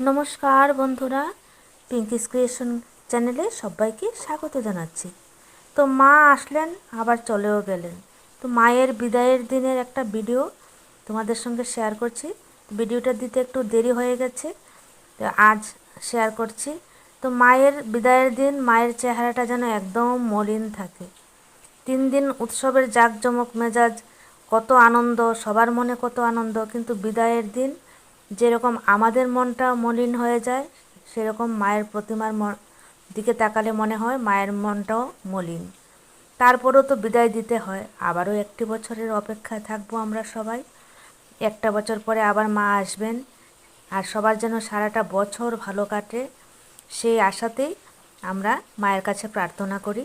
নমস্কার বন্ধুরা পিঙ্কিস ক্রিয়েশন চ্যানেলে সবাইকে স্বাগত জানাচ্ছি। তো মা আসলেন, আবার চলেও গেলেন। তো মায়ের বিদায়ের দিনের একটা ভিডিও তোমাদের সঙ্গে শেয়ার করছি। ভিডিওটা দিতে একটু দেরি হয়ে গেছে, তো আজ শেয়ার করছি। তো মায়ের বিদায়ের দিন, মায়ের চেহারাটা যেন একদম মলিন থাকে। তিন দিন উৎসবের জাঁকজমক মেজাজ, কত আনন্দ, সবার মনে কত আনন্দ, কিন্তু বিদায়ের দিন যেরকম আমাদের মনটা মলিন হয়ে যায়, সেরকম মায়ের প্রতিমার দিকে তাকালে মনে হয় মায়ের মনটাও মলিন। তারপরেও তো বিদায় দিতে হয়। আবারও একটি বছরের অপেক্ষায় থাকব আমরা সবাই। একটা বছর পরে আবার মা আসবেন, আর সবার যেন সারাটা বছর ভালো কাটে, সেই আশাতেই আমরা মায়ের কাছে প্রার্থনা করি।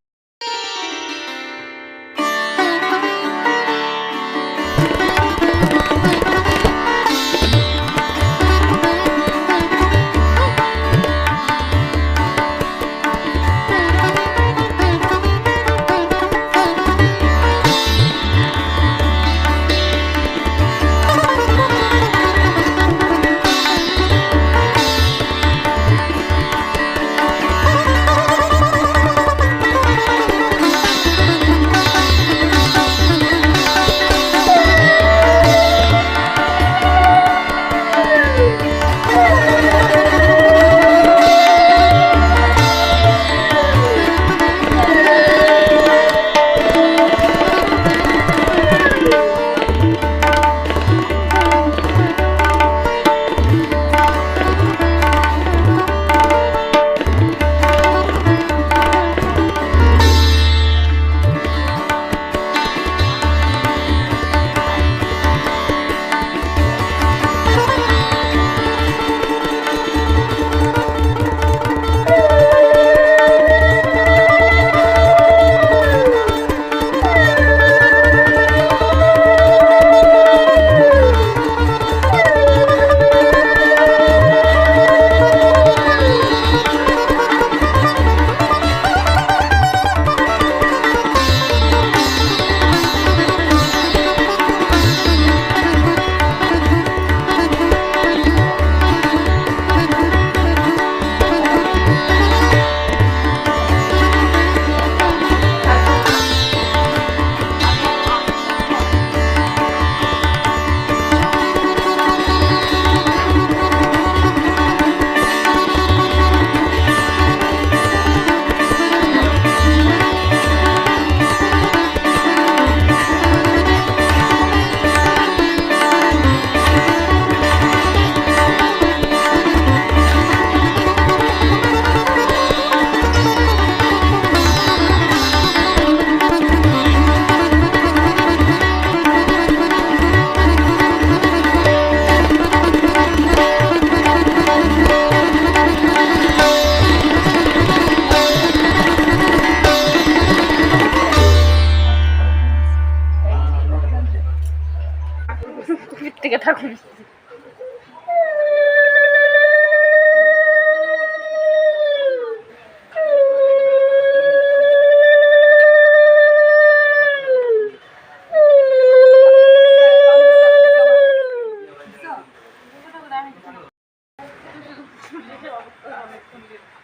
চলবো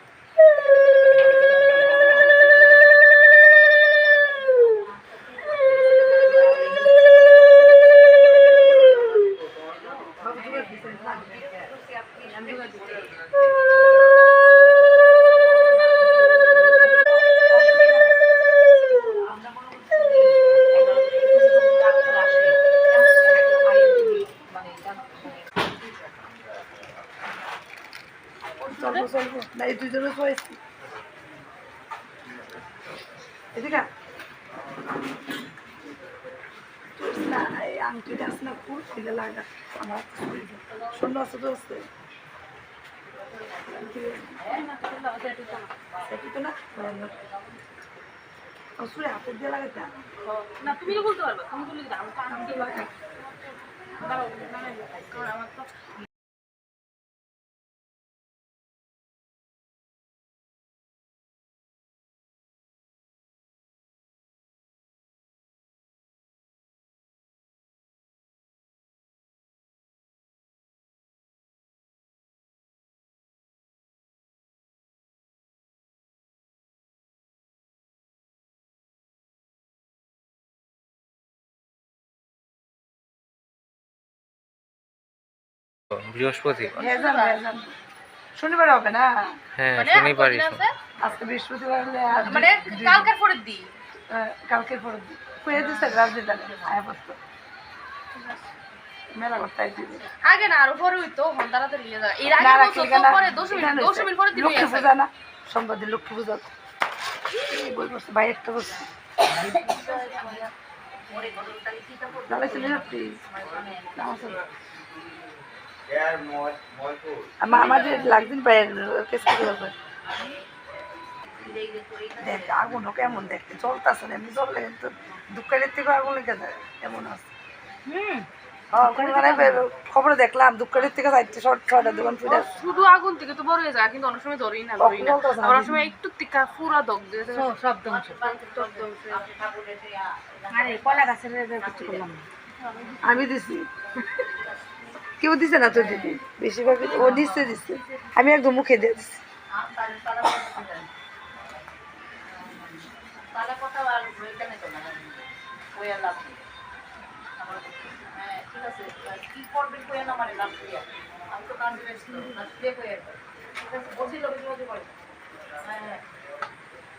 না এই দুজনে শোয়েছি এদিকে আংটিটা আছে না ফুল এটা লাগা। আমার শূন্য আছে তো আছে। তো হাতের দিয়ে লাগাইতে না, তুমি তো বলতে পারবে। তুমি বলে দাও আমি তো আনতে লাগা দাঁড়াও দাঁড়াও আমার তো ভেজান শনিবার হবে না? হ্যাঁ মানে শনিবারই আজকে বৃহস্পতিবার হলে মানে দুই দিন। কালকের পরের দিন। আহ, কালকে পরে কুয়ে আয় বস্তু মেলা করতে আগে না আরও পরে হইতো। হন তাড়াতাড়ি নিয়ে যাওয়া এর আগে বলতো পরে দশ মিনিট দশ মিনিট পরে দিন লক্ষ্মী পূজা না? সোমবার লক্ষ্মী পূজা বই পড়ছে বাইরে একটা বসছে ভালো ছিল না প্লিজ আমাদের লাগদিন বাইরে কেস করে দেখ আগুনও কেমন দেখতে। চলতেছে না এমনি চললে কিন্তু দুঃখের থেকে আগুন লেগে যায় এমন আছে। হ্যাঁ, খবরে দেখলাম দুঃখের থেকে চারটে শর্ট ছয়টা দোকান ফিরে শুধু আগুন থেকে তো বড় হয়ে যায় কিন্তু অনেক সময় ধরেই না ধরেই না। চলতেছে না। আবার অনেক সময় একটু টিকা পুরা দগ দিয়ে সব ধ্বংস। আমি দিছি। কেউ দিছে না তো দিদি? বেশিরভাগ ও দিচ্ছে দিচ্ছে আমি একদম মুখে দিয়ে দিচ্ছি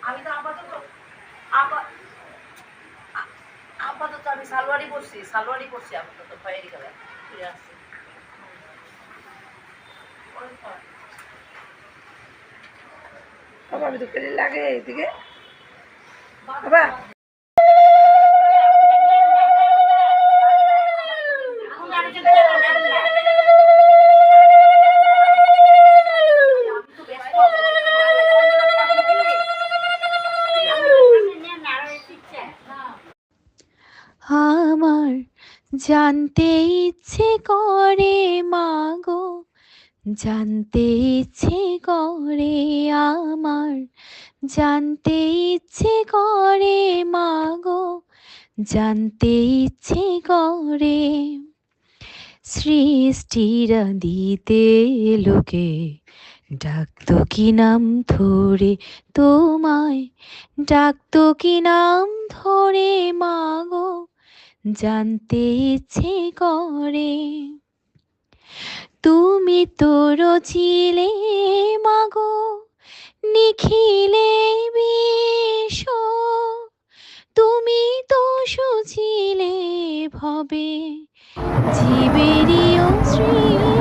আমি তো আপাতত আপাতত আমি সালোয়ারই পরছি সালোয়ারই পরছি আপাতত, বাইরে গেলে ফিরে আসছি। বাবা দুঃখের লাগে এইদিকে। বাবা। জানতে ইচ্ছে করে জানতে ইচ্ছে করে আমার, জানতে ইচ্ছে করে মাগো জানতে ইচ্ছে করে। সৃষ্টিরা দিতে লোকে ডাকতো কি নাম ধরে তোমায়, ডাকতো কি নাম ধরে মাগো জানতে ইচ্ছে করে। তুমি তো রচিলে মাগো নিখিলে বিষ। তুমি তো সুচিলে ভবে জীবেরিও অস্মৃত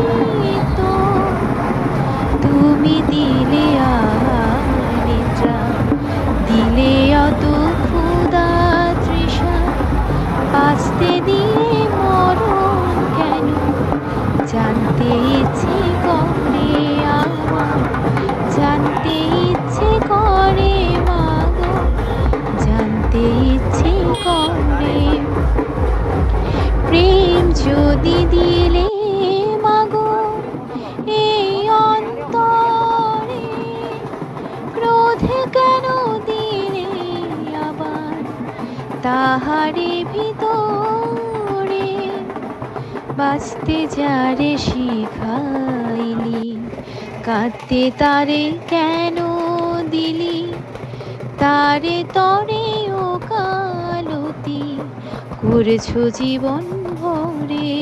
যদি দিলে মাগো, এই অন্তরে ক্রোধ কেন দিলে আবার? তাহারে ভিতরে বাঁচতে যারে শিখাইলি, কাঁদতে তারে কেন দিলি? তারে তরে ও কালতি, করেছ জীবন You.